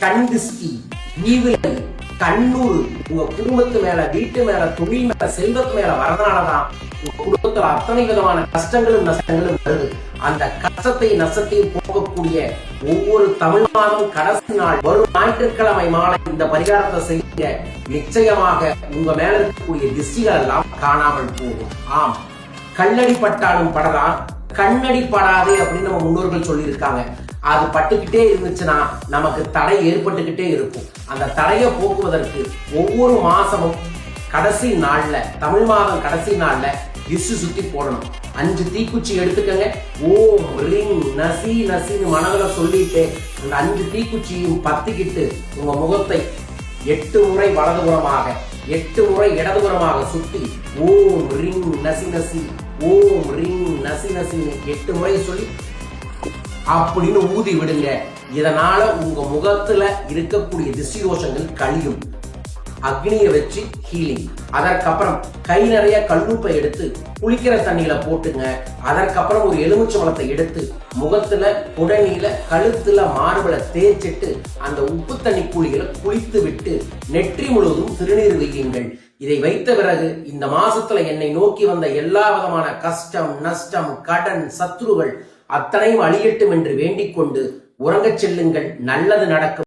கண் திஷ்டி ஈவிலை கண்ணூர் உங்க குடும்பத்து மேல வீட்டு மேல தொழில் மேல செல்வத்து மேல வரதுனாலதான் உங்க குடும்பத்துல அத்தனை விதமான கஷ்டங்களும் நஷ்டங்களும் வருது. அந்த கஷ்டத்தை நஷ்டத்தையும் போகக்கூடிய ஒவ்வொரு தமிழ் மாதம் கடைசி நாள் வரும் ஞாயிற்றுக்கிழமை மாலை இந்த பரிகாரத்தை செய்ய நிச்சயமாக உங்க மேல இருக்கக்கூடிய திஷ்டிகள் எல்லாம் காணாமல் போகும். ஆம். கல்லடி பட்டாலும் படலாம். கண்ணடி படாதே அப்படின்னு நம்ம முன்னோர்கள் சொல்லியிருக்காங்க. அது பட்டுக்கிட்டே இருந்துச்சுன்னா நமக்கு தடை ஏற்பட்டுக்கிட்டே இருக்கும். அந்த தடையை போக்குவதற்கு ஒவ்வொரு மாசமும் கடைசி நாள்ல தமிழ் மாதம் கடைசி நாள்ல இசு சுத்தி போடணும். அஞ்சு தீக்குச்சி எடுத்துக்கங்க. ஓம் ரிங் நசி நசின்னு மனதில் சொல்லிட்டு அந்த அஞ்சு தீக்குச்சியும் பத்திக்கிட்டு உங்க முகத்தை எட்டு முறை வலதுபுறமாக எட்டு முறை இடதுபுறமாக சுத்தி ஓம் ரிங் நசி நசி ஓம் ரிங் நசி நசின்னு எட்டு முறை சொல்லி அப்படின்னு ஊதி விடுங்க. இதனால உங்க முகத்துல இருக்கக்கூடிய திசியோஷங்கள் கழியும். அக்னியை வச்சு ஹீலிங் அதற்கப்புறம் கை நிறைய கல்லூப்பை எடுத்து குளிக்கிற தண்ணியில போட்டுங்க. அதற்கப்புறம் ஒரு எலுமிச்சம்பழத்தை எடுத்து முகத்துல புடனில கழுத்துல மார்பல தேய்ச்சிட்டு அந்த உப்பு தண்ணி குழியில குளித்து விட்டு நெற்றி முழுவதும் திருநீர் வையுங்கள். இதை வைத்த பிறகு இந்த மாசத்துல என்னை நோக்கி வந்த எல்லா விதமான கஷ்டம் நஷ்டம் கடன் சத்துருகள் அத்தனையும் அழியட்டும் என்று வேண்டிக் கொண்டு உறங்கச் செல்லுங்கள். நல்லது நடக்கும்.